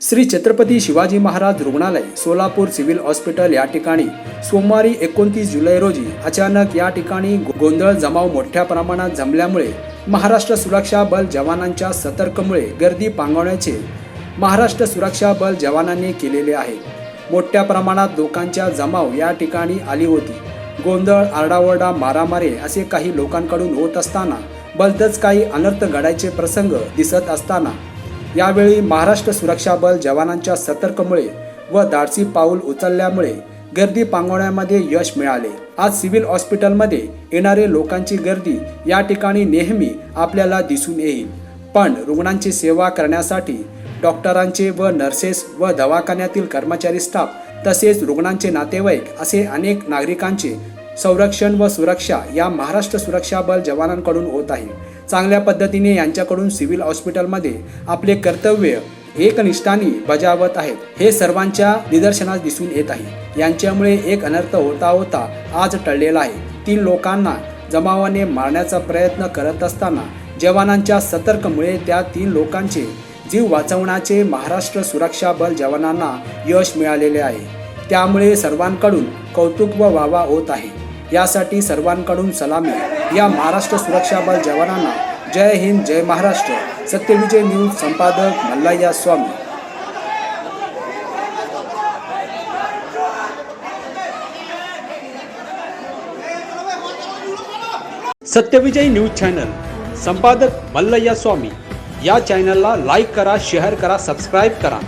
श्री छत्रपती शिवाजी महाराज रुग्णालय Solapur civil hospital या ठिकाणी सोमवारी एकोणतीस जुलै रोजी अचानक या ठिकाणी गोंधळ जमाव मोठ्या प्रमाणात जमल्यामुळे महाराष्ट्र सुरक्षा बल जवानांच्या सतर्कमुळे गर्दी पांगवण्याचे महाराष्ट्र सुरक्षा बल जवानांनी केलेले आहे. मोठ्या प्रमाणात लोकांच्या जमाव या ठिकाणी आली होती. गोंधळ आरडाओरडा मारामारी असे काही लोकांकडून होत असताना बलतच काही अनर्थ घडायचे प्रसंग दिसत असताना यावेळी महाराष्ट्र सुरक्षा बल जवानांच्या सतर्कमुळे व धाडसी पाऊल उचलल्यामुळे गर्दी पांगवण्यामध्ये यश मिळाले. आज सिव्हिल हॉस्पिटलमध्ये येणारे लोकांची गर्दी या ठिकाणी नेहमी आपल्याला दिसून येईल. पण रुग्णांची सेवा करण्यासाठी डॉक्टरांचे व नर्सेस व दवाखान्यातील कर्मचारी स्टाफ तसेच रुग्णांचे नातेवाईक असे अनेक नागरिकांचे संरक्षण व सुरक्षा या महाराष्ट्र सुरक्षा बल जवानांकडून होत आहे. चांगल्या पद्धतीने यांच्याकडून सिव्हिल हॉस्पिटलमध्ये आपले कर्तव्य एकनिष्ठाने बजावत आहेत. हे सर्वांच्या निदर्शनास दिसून येत आहे. यांच्यामुळे एक अनर्थ होता होता आज टळलेला आहे. तीन लोकांना जमावाने मारण्याचा प्रयत्न करत असताना जवानांच्या सतर्कमुळे त्या तीन लोकांचे जीव वाचवण्याचे महाराष्ट्र सुरक्षा बल जवानांना यश मिळालेले आहे. त्यामुळे सर्वांकडून कौतुक व वावा होत आहे. यासाठी सर्वांकडून सलामी. या महाराष्ट्र सुरक्षा बल जवानांना जय हिंद जय महाराष्ट्र. सत्यविजय न्यूज संपादक मल्लाया स्वामी. सत्यविजय न्यूज चॅनल संपादक मल्लय्या स्वामी. या चॅनलला लाईक करा शेअर करा सबस्क्राईब करा.